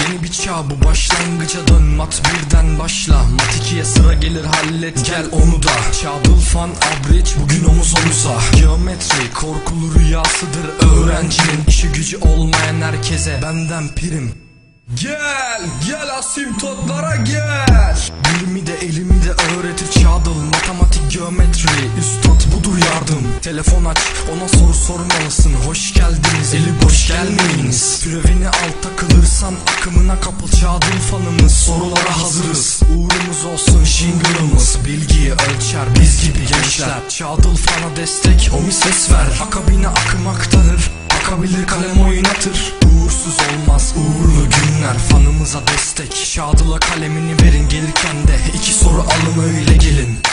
Yeni bir çağ bu başlangıca dön mat birden başla. Mat ikiye sıra gelir hallet gel onu da. Çağdıl fan abreç bugün omuz omuza. Geometri korkulu rüyasıdır öğrencinin işi gücü olmayan herkese. Benden prim. Gel gel asimptotlara gel. Bilimi de elimi de öğretir Çağdıl matematik geometri Telefon aç, ona soru sormalısın Hoş geldiniz, eli boş gelmeyiniz. Türevini alt takılırsan akımına kapıl. Çağdıl fanımız. Sorulara hazırız, uğrumuz olsun. Jingle'ımız. Bilgiyi ölçer. Biz gibi gençler. Çağdıl fana destek, o mi ses ver. Akabine akım aktarır. Akabilir kalem oynatır. Uğursuz olmaz. Uğurlu günler. Fanımıza destek. Şadıla kalemini verin. Gelirken de iki soru alın. Öyle gelin